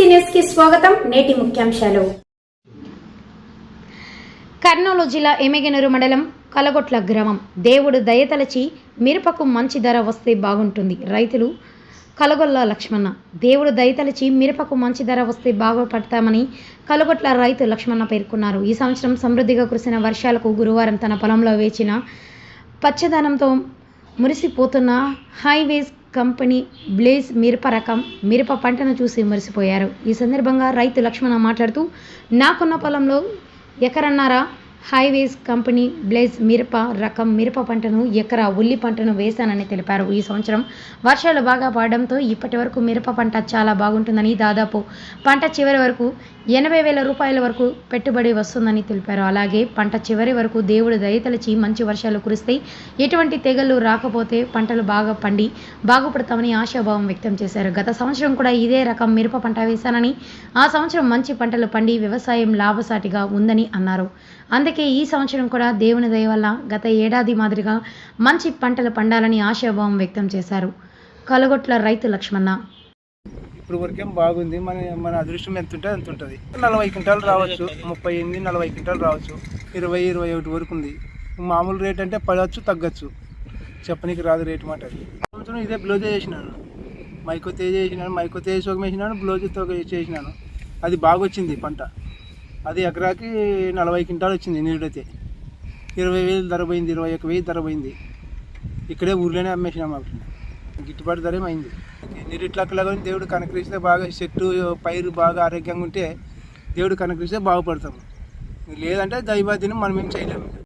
నమస్కారం నేటి ముఖ్యాంశాలు. కర్నూలు జిల్లా ఎమ్మిగనూరు మండలం కలగొట్ల గ్రామం. దేవుడు దయతలచి మిరపకు మంచి ధర వస్తే బాగుంటుంది. రైతులు కలగొల్ల లక్ష్మణ దేవుడు దయతలచి మిరపకు మంచి ధర వస్తే బాగుపడతామని కలగొట్ల రైతు లక్ష్మణ పేర్కొన్నారు. ఈ సంవత్సరం సమృద్ధిగా కురిసిన వర్షాలకు గురువారం తన పొలంలో వేచిన పచ్చదనంతో మురిసిపోతున్న హైవేస్ కంపెనీ బ్లేజ్ మిరప రకం మిరప పంటను చూసి మురిసిపోయారు ఈ సందర్భంగా రైతు లక్ష్మణ మాట్లాడుతూ నాకున్న పొలంలో ఎకరన్నర హైవేస్ కంపెనీ బ్లేజ్ మిరప రకం మిరప పంటను ఎకరా ఉల్లి పంటను వేశానని తెలిపారు. ఈ సంవత్సరం వర్షాలు బాగా పడడంతో ఇప్పటి వరకు మిరప పంట చాలా బాగుంటుందని దాదాపు పంట చివరి వరకు ఎనభై వేల రూపాయల వరకు పెట్టుబడి వస్తుందని తెలిపారు. అలాగే పంట చివరి వరకు దేవుడు దయతలచి మంచి వర్షాలు కురిస్తే ఎటువంటి తెగలు రాకపోతే పంటలు బాగా పండి బాగుపడతామని ఆశాభావం వ్యక్తం చేశారు. గత సంవత్సరం కూడా ఇదే రకం మిరప పంట వేశానని ఆ సంవత్సరం మంచి పంటలు పండి వ్యవసాయం లాభసాటిగా ఉందని అన్నారు. అందుకే ఈ సంవత్సరం కూడా దేవుని దయ వల్ల గత ఏడాది మాదిరిగా మంచి పంటలు పండాలని ఆశాభావం వ్యక్తం చేశారు. కలగొట్ల రైతు లక్ష్మణ ఇప్పుడు వరకేం బాగుంది. మన మన అదృష్టం ఎంత ఉంటే అంత ఉంటుంది నలభై క్వింటాలు రావచ్చు. ముప్పై ఎనిమిది నలభై క్వింటాలు రావచ్చు. ఇరవై ఇరవై ఒకటి వరకు ఉంది. మామూలు రేట్ అంటే పడవచ్చు తగ్గచ్చు. చెప్పనీకి రాదు రేటు మాట అది. సంవత్సరం ఇదే బ్లౌజ్ చేసినాను. మైకో తేజ్ చేసినాను మైకో తేజ్ సోకం వేసినాను బ్లౌజ్తో చేసినాను. అది బాగా వచ్చింది పంట. అది ఎకరాకి నలభై క్వింటాలు వచ్చింది నీడైతే. ఇరవై వేలు ధర పోయింది ఇరవై ఒక వెయ్యి ధర పోయింది. ఇక్కడే ఊర్లోనే అమ్మేసినాం అప్పుడు గిట్టుబాటు ధర అయింది నీరు ఇట్లా దేవుడు కనకరిస్తే బాగా చెట్టు పైరు బాగా ఆరోగ్యంగా ఉంటే దేవుడు కనకరిస్తే బాగుపడతాము. లేదంటే దైవాధీనం మనం ఏం చేయలేము.